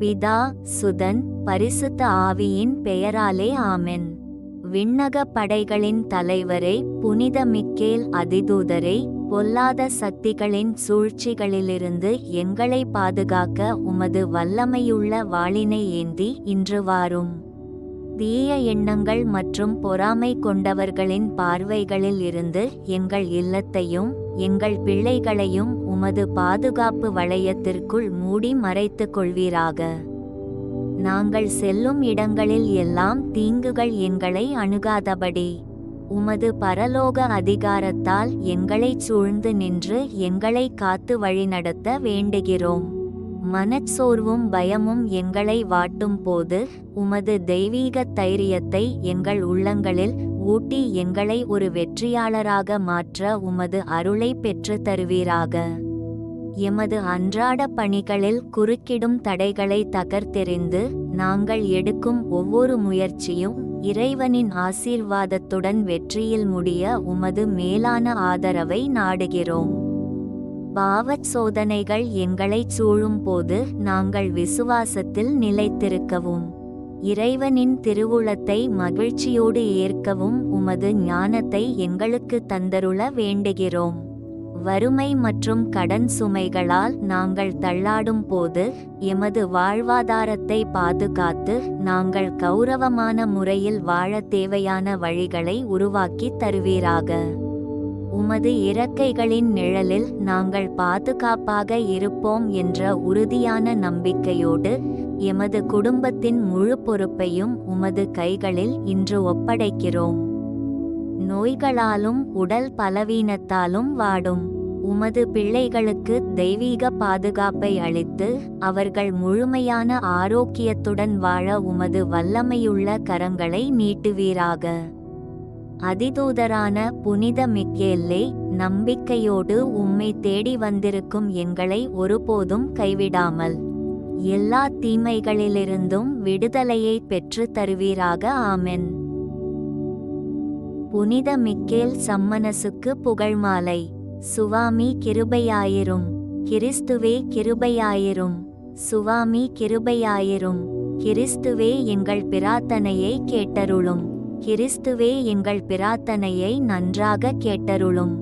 பிதா சுதன் பரிசுத்த ஆவியின் பெயராலே ஆமென். விண்ணக படைகளின் தலைவரை புனித மிக்கேல் அதிதூதரை பொல்லாத சக்திகளின் சூழ்ச்சிகளிலிருந்து எங்களை பாதுகாக்க உமது வல்லமையுள்ள வாளினை ஏந்தி இன்று வாரும். தீய எண்ணங்கள் மற்றும் பொறாமை கொண்டவர்களின் பார்வைகளில் இருந்து எங்கள் இல்லத்தையும் எங்கள் பிள்ளைகளையும் உமது பாதுகாப்பு வளையத்திற்குள் மூடி மறைத்துக் கொள்வீராக. நாங்கள் செல்லும் இடங்களில் எல்லாம் தீங்குகள் எங்களை அணுகாதபடி உமது பரலோக அதிகாரத்தால் எங்களைச் சூழ்ந்து நின்று எங்களை காத்து வழிநடத்த வேண்டுகிறோம். மனச்சோர்வும் பயமும் எங்களை வாட்டும் போது உமது தெய்வீக தைரியத்தை எங்கள் உள்ளங்களில் ஊட்டி எங்களை ஒரு வெற்றியாளராக மாற்ற உமது அருளை பெற்று தருவீராக. எமது அன்றாட பணிகளில் குறுக்கிடும் தடைகளை தகர்த்தெறிந்து நாங்கள் எடுக்கும் ஒவ்வொரு முயற்சியும் இறைவனின் ஆசீர்வாதத்துடன் வெற்றியில் முடிய உமது மேலான ஆதரவை நாடுகிறோம். பாவச் சோதனைகள் எங்களைச் சூழும் போது நாங்கள் விசுவாசத்தில் நிலைத்திருக்கவும் இறைவனின் திருவுளத்தை மகிழ்ச்சியோடு ஏற்கவும் உமது ஞானத்தை எங்களுக்கு தந்தருள வேண்டுகிறோம். வறுமை மற்றும் கடன் சுமைகளால் நாங்கள் தள்ளாடும் போது எமது வாழ்வாதாரத்தை பாதுகாத்து நாங்கள் கௌரவமான முறையில் வாழ தேவையான வழிகளை உருவாக்கி தருவீராக. உமது இறக்கைகளின் நிழலில் நாங்கள் பாதுகாப்பாக இருப்போம் என்ற உறுதியான நம்பிக்கையோடு எமது குடும்பத்தின் முழு பொறுப்பையும் உமது கைகளில் இன்று ஒப்படைக்கிறோம். நோய்களாலும் உடல் பலவீனத்தாலும் வாடும். உமது பிள்ளைகளுக்கு தெய்வீக பாதுகாப்பை அளித்து அவர்கள் முழுமையான ஆரோக்கியத்துடன் வாழ உமது வல்லமையுள்ள கரங்களை நீட்டுவீராக. அதிதூதரான புனித மிக்கேல்லே நம்பிக்கையோடு உம்மை தேடி வந்திருக்கும் எங்களை ஒருபோதும் கைவிடாமல் எல்லா தீமைகளிலிருந்தும் விடுதலையை பெற்று தருவீராக. ஆமென். புனித மிக்கேல் சம்மனசுக்கு புகழ்மாலை. சுவாமி கிருபையாயிரும். கிறிஸ்துவே கிருபையாயிரும். சுவாமி கிருபையாயிரும். கிறிஸ்துவே எங்கள் பிரார்த்தனையை கேட்டருளும். கிறிஸ்துவே எங்கள் பிரார்த்தனையை நன்றாக கேட்டருளும்.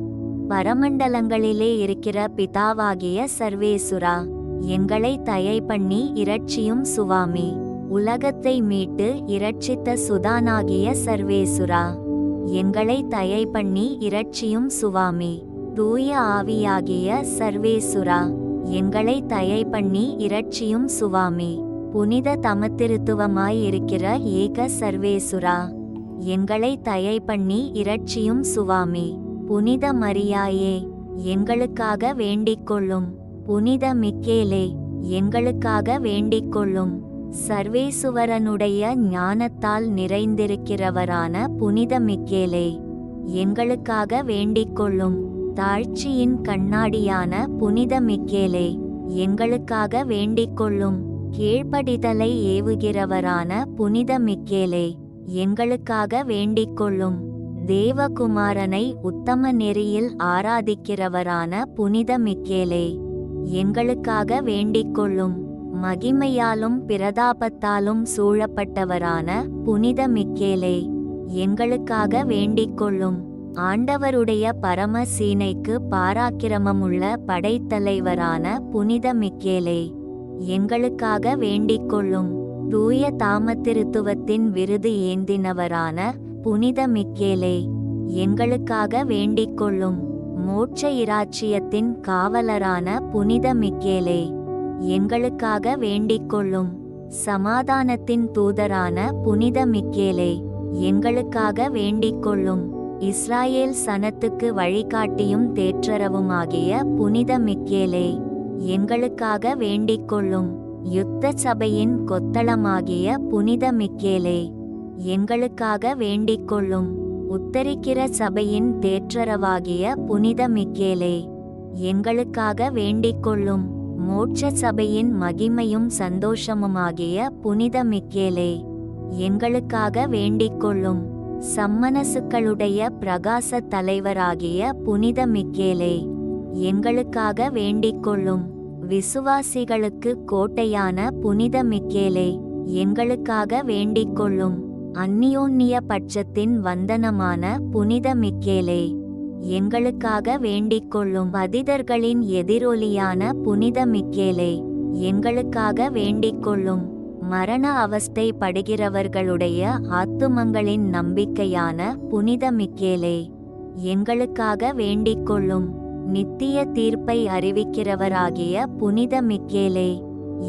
பரமண்டலங்களிலே இருக்கிற பிதாவாகிய சர்வேசுரா எங்களை தயை பண்ணி இரட்சியும் சுவாமி. உலகத்தை மீட்டு இரட்சித்த சுதானாகிய சர்வேசுரா. எங்களை தயை பண்ணி இரட்சியும் சுவாமி. தூய ஆவியாகிய சர்வேசுரா எங்களை தயை பண்ணி இரட்சியும் சுவாமி. புனித தமத்திருத்துவமாயிருக்கிற ஏக சர்வேசுரா எங்களை தயை பண்ணி இரட்சியும் சுவாமி. புனித மரியாயே எங்களுக்காக வேண்டிக் கொள்ளும் புனித மிக்கேலே எங்களுக்காக வேண்டிக் கொள்ளும் சர்வேசுவரனுடைய ஞானத்தால் நிறைந்திருக்கிறவரான புனித மிக்கேலே எங்களுக்காக வேண்டிக் கொள்ளும் தாழ்ச்சியின் கண்ணாடியான புனித மிக்கேலே எங்களுக்காக வேண்டிக் கொள்ளும் கீழ்ப்படிதலை ஏவுகிறவரான புனித மிக்கேலே எங்களுக்காக வேண்டிக் கொள்ளும் தேவகுமாரனை உத்தம நெறியில் ஆராதிக்கிறவரான புனித மிக்கேலே எங்களுக்காக வேண்டிக் கொள்ளும் மகிமையாலும் பிரதாபத்தாலும் சூழப்பட்டவரான புனித மிக்கேலே எங்களுக்காக வேண்டிக்கொள்ளும். ஆண்டவருடைய பரம சீனைக்கு பாராக்கிரமமுள்ள படைத்தலைவரான புனித மிக்கேலே எங்களுக்காக வேண்டிக்கொள்ளும். தூய தாமத்திருத்துவத்தின் விருது ஏந்தினவரான புனித மிக்கேலே எங்களுக்காக வேண்டிக்கொள்ளும். மோட்ச இராச்சியத்தின் காவலரான புனித மிக்கேலே. எங்களுக்காக வேண்டிக்கொள்ளும். சமாதானத்தின் தூதரான புனித மிக்கேலே எங்களுக்காக வேண்டிக்கொள்ளும். இஸ்ராயேல் சனத்துக்கு வழிகாட்டியும் தேற்றரவுமாகிய புனித மிக்கேலே எங்களுக்காக வேண்டிக்கொள்ளும். யுத்த சபையின் கொத்தளமாகிய புனித மிக்கேலே எங்களுக்காக வேண்டிக்கொள்ளும். உத்தரிக்கிற சபையின் தேற்றரவாகிய புனித மிக்கேலே எங்களுக்காக வேண்டிக்கொள்ளும். மோட்ச சபையின் மகிமையும் சந்தோஷமுமாகிய புனித மிக்கேலே எங்களுக்காக வேண்டிக்கொள்ளும் சம்மனசுக்களுடைய பிரகாச தலைவராகிய புனித மிக்கேலே எங்களுக்காக வேண்டிக்கொள்ளும் விசுவாசிகளுக்கு கோட்டையான புனித மிக்கேலே எங்களுக்காக வேண்டிக்கொள்ளும் அந்நியோன்னிய பட்சத்தின் வந்தனமான புனித மிக்கேலே. எங்களுக்காக வேண்டிக் கொள்ளும் பதிதர்களின் எதிரொலியான புனித மிக்கேலே எங்களுக்காக வேண்டிக் கொள்ளும் மரண அவஸ்தை படுகிறவர்களுடைய ஆத்துமங்களின் நம்பிக்கையான புனித மிக்கேலே எங்களுக்காக வேண்டிக் கொள்ளும் நித்திய தீர்ப்பை அறிவிக்கிறவராகிய புனித மிக்கேலே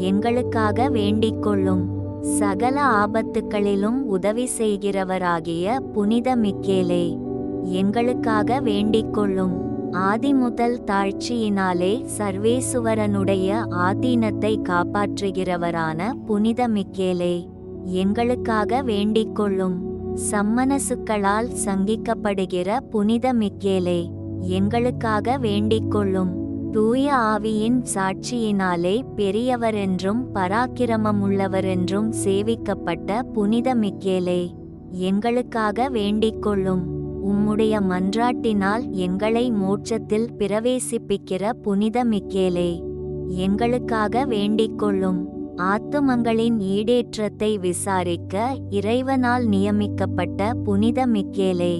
எங்களுக்காக வேண்டிக் கொள்ளும் சகல ஆபத்துக்களிலும் உதவி செய்கிறவராகிய புனித மிக்கேலே எங்களுக்காக வேண்டிக் கொள்ளும் ஆதிமுதல் தாழ்ச்சியினாலே சர்வேசுவரனுடைய ஆதீனத்தை காப்பாற்றுகிறவரான புனித மிக்கேலே எங்களுக்காக வேண்டிக் கொள்ளும் சம்மனசுக்களால் சங்கிக்கப்படுகிற புனித மிக்கேலே எங்களுக்காக வேண்டிக் கொள்ளும் தூய ஆவியின் சாட்சியினாலே பெரியவரென்றும் பராக்கிரமமுள்ளவரென்றும் சேவிக்கப்பட்ட புனித மிக்கேலே எங்களுக்காக வேண்டிக் கொள்ளும் உம்முடைய மன்றாட்டினால் எங்களை மோட்சத்தில் பிரவேசிப்பிக்கிற புனித மிக்கேலே எங்களுக்காக வேண்டிக்கொள்ளும் ஆத்துமங்களின் ஈடேற்றத்தை விசாரிக்க இறைவனால் நியமிக்கப்பட்ட புனித மிக்கேலே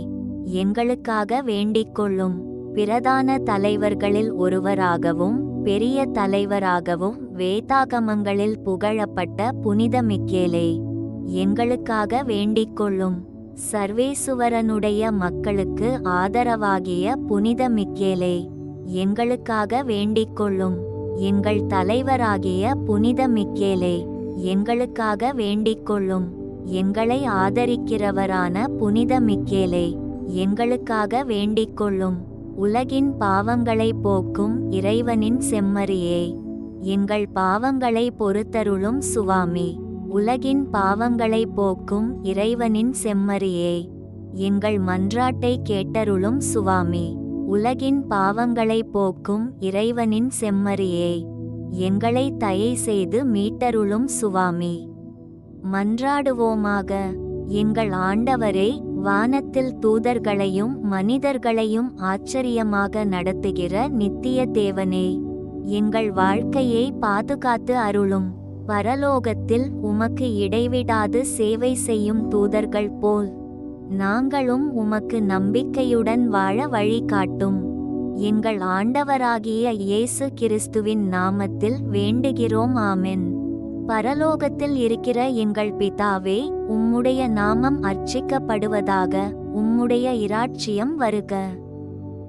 எங்களுக்காக வேண்டிக்கொள்ளும் பிரதான தலைவர்களில் ஒருவராகவும் பெரிய தலைவராகவும் வேதாகமங்களில் புகழப்பட்ட புனித மிக்கேலே எங்களுக்காக வேண்டிக்கொள்ளும் சர்வேசுவரனுடைய மக்களுக்கு ஆதரவாகிய புனித மிக்கேலே எங்களுக்காக வேண்டிக்கொள்ளும் எங்கள் தலைவராகிய புனித மிக்கேலே எங்களுக்காக வேண்டிக்கொள்ளும் எங்களை ஆதரிக்கிறவரான புனித மிக்கேலே எங்களுக்காக வேண்டிக்கொள்ளும் உலகின் பாவங்களை போக்கும் இறைவனின் செம்மறியே எங்கள் பாவங்களை பொறுத்தருளும் சுவாமி. உலகின் பாவங்களை போக்கும் இறைவனின் செம்மறியே. எங்கள் மன்றாட்டை கேட்டருளும் சுவாமி உலகின் பாவங்களை போக்கும் இறைவனின் செம்மறியே. எங்களை தயை செய்து மீட்டருளும் சுவாமி மன்றாடுவோமாக. எங்கள் ஆண்டவரே வானத்தில் தூதர்களையும் மனிதர்களையும் ஆச்சரியமாக நடத்துகிற நித்திய தேவனே எங்கள் வாழ்க்கையை பாதுகாத்து அருளும். பரலோகத்தில் உமக்கு இடைவிடாது சேவை செய்யும் தூதர்கள் போல். நாங்களும் உமக்கு நம்பிக்கையுடன் வாழ வழிகாட்டும். எங்கள் ஆண்டவராகிய இயேசு கிறிஸ்துவின் நாமத்தில் வேண்டுகிறோம் ஆமென். பரலோகத்தில் இருக்கிற எங்கள் பிதாவே உம்முடைய நாமம் அர்ச்சிக்கப்படுவதாக உம்முடைய இராட்சியம் வருக.